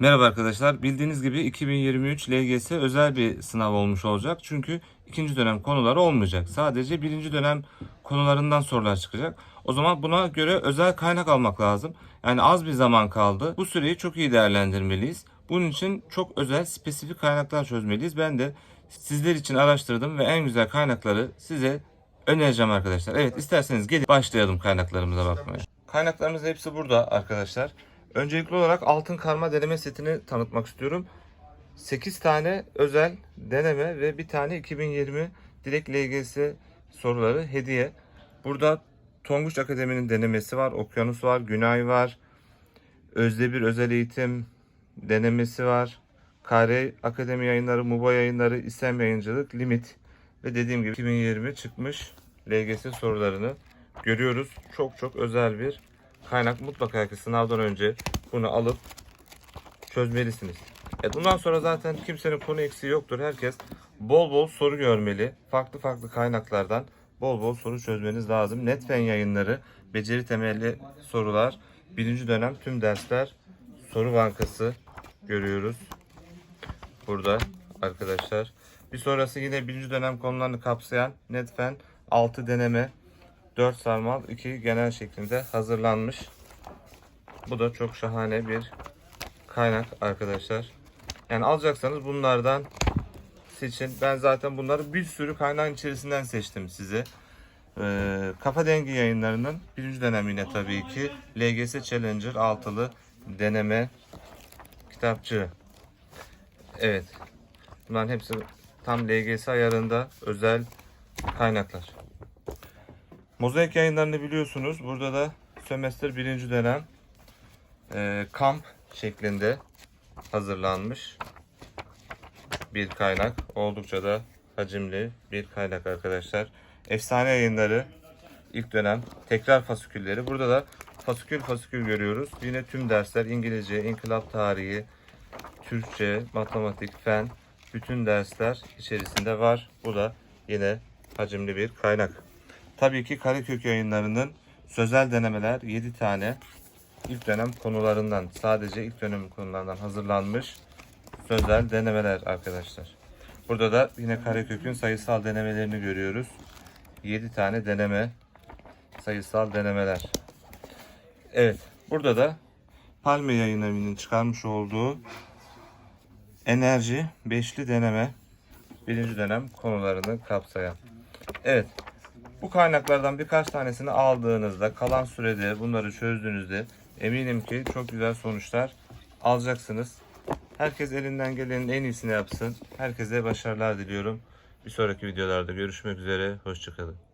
Merhaba arkadaşlar. Bildiğiniz gibi 2023 LGS özel bir sınav olmuş olacak. Çünkü ikinci dönem konuları olmayacak. Sadece birinci dönem konularından sorular çıkacak. O zaman buna göre özel kaynak almak lazım. Yani az bir zaman kaldı. Bu süreyi çok iyi değerlendirmeliyiz. Bunun için çok özel spesifik kaynaklar çözmeliyiz. Ben de sizler için araştırdım ve en güzel kaynakları size önereceğim arkadaşlar. Evet isterseniz gelin başlayalım kaynaklarımıza bakmaya. Kaynaklarımız hepsi burada arkadaşlar. Öncelikli olarak altın karma deneme setini tanıtmak istiyorum. 8 tane özel deneme ve bir tane 2020 direkt LGS soruları hediye. Burada Tonguç Akademi'nin denemesi var, Okyanus var, Günay var, Özdebir Özel Eğitim denemesi var. Kare Akademi yayınları, MUBA yayınları, İSEM yayıncılık, Limit ve dediğim gibi 2020 çıkmış LGS sorularını görüyoruz. Çok çok özel bir kaynak. Mutlaka ki sınavdan önce bunu alıp çözmelisiniz. E bundan sonra zaten kimsenin konu eksiği yoktur. Herkes bol bol soru görmeli. Farklı farklı kaynaklardan bol bol soru çözmeniz lazım. Netfen yayınları, beceri temelli sorular, birinci dönem tüm dersler, soru bankası görüyoruz. Burada arkadaşlar. Bir sonrası yine birinci dönem konularını kapsayan Netfen 6 deneme 4 sarmal 2 genel şeklinde hazırlanmış. Bu da çok şahane bir kaynak arkadaşlar. Yani alacaksanız bunlardan seçin. Ben zaten bunları bir sürü kaynağın içerisinden seçtim size. Ee, Kafa Dengi yayınlarının birinci dönem tabii ki LGS Challenger altılı deneme kitapçığı. Evet. Bunların hepsi tam LGS ayarında özel kaynaklar. Mozaik yayınlarını biliyorsunuz. Burada da sömestr birinci dönem e, kamp şeklinde hazırlanmış bir kaynak. Oldukça da hacimli bir kaynak arkadaşlar. Efsane yayınları ilk dönem tekrar fasikülleri. Burada da fasikül fasikül görüyoruz. Yine tüm dersler İngilizce, inkılap tarihi, Türkçe, matematik, fen bütün dersler içerisinde var. Bu da yine hacimli bir kaynak. Tabii ki Karekök yayınlarının sözel denemeler 7 tane ilk dönem konularından sadece ilk dönem konularından hazırlanmış sözel denemeler arkadaşlar. Burada da yine Karekök'ün sayısal denemelerini görüyoruz. 7 tane deneme sayısal denemeler. Evet burada da Palme yayın evinin çıkarmış olduğu enerji beşli deneme birinci dönem konularını kapsayan. Evet bu kaynaklardan birkaç tanesini aldığınızda kalan sürede bunları çözdüğünüzde eminim ki çok güzel sonuçlar alacaksınız. Herkes elinden gelenin en iyisini yapsın. Herkese başarılar diliyorum. Bir sonraki videolarda görüşmek üzere. Hoşçakalın.